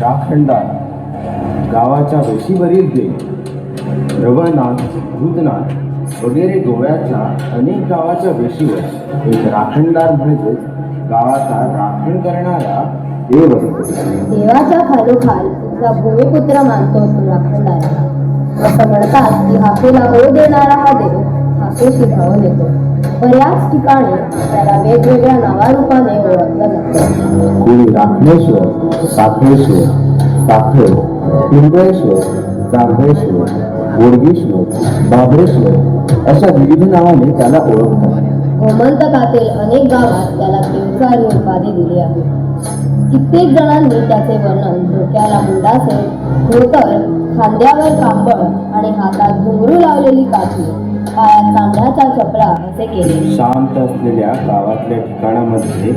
राखणदार गावाच्या वेशीवरील देव रवनाथ भूतनाथ वगैरे गोव्याच्या अनेक गावाच्या वेशीवर एक राखणदार म्हणजेच गावाचा राखण करणारा देव असतो देवाच्या खालोखाल तुझा भूमिपुत्र मानतो तो राखणदाराला असं म्हणतात की हाकेला ओ देणारा हा देव हाकेशी धावून येतो. बऱ्याच ठिकाणी त्याला वेगवेगळ्या नावारूपाने ओळखलं जातं. कोणी राखणेश्वर साखळेश्वर साखर पिंपळेश्वर जांभळेश्वर गोडगेश्वर बाबरेश्वर अशा विविध नावाने त्याला ओळखतात. गोमंतकातील अनेक गावात त्याला ही उपाधी दिली आहे. कित्येक जणांनी त्याचे वर्णन डोक्याला मुंडासे धोतर खांद्यावर कांबळ आणि हातात घुंगरू लावलेली काठी पायात तांब्याच्या चपला असे केले. शांत असलेल्या गावातल्या ठिकाणामध्ये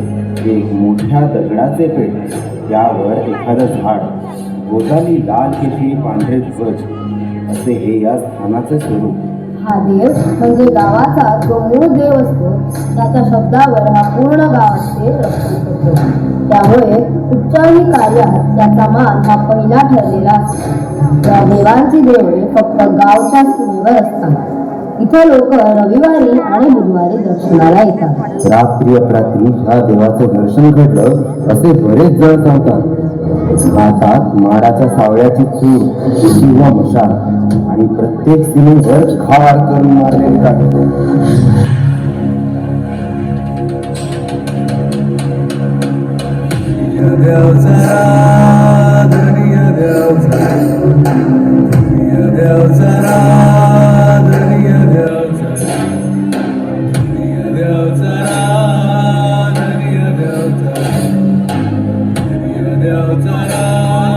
एक मोठ्या दगडाचे पेट. यावर एखादं झाड. गोदाली लाल किती पांढरे ध्वज. असे हे या स्थानाचे स्वरूप. हा देव म्हणजे गावाचा जो मूळ देव असतो त्याच्या शब्दावर हा पूर्ण गावाचे रक्षण करतो. त्यामुळे कुठच्याही कार्यात त्याचा मान हा पहिला ठरलेला असतो. त्या देवांची देवळे फक्त गावच्या सीमेवर असतात. इथे लोक रविवारी आणि बुधवारी दर्शनाला येतात. रात्री अपरात्री ह्या देवाचं दर्शन घडलं असे बरेच जण सांगतात भारतात माडाच्या सावळ्याची चूर किंवा मशाल आणि प्रत्येक सीमेवर खार करून मारले जातात. Allah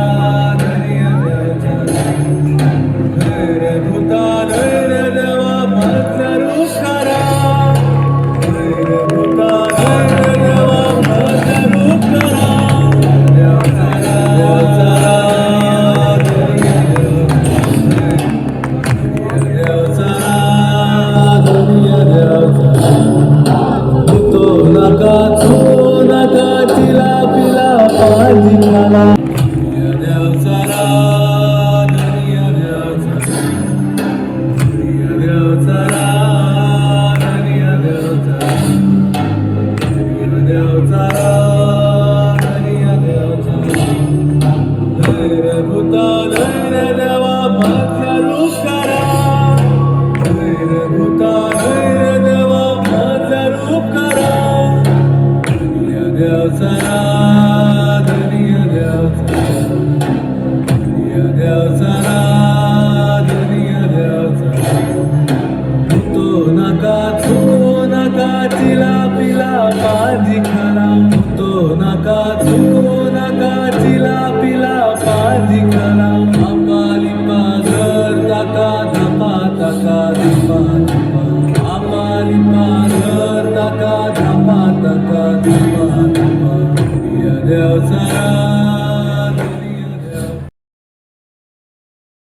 哒哒哒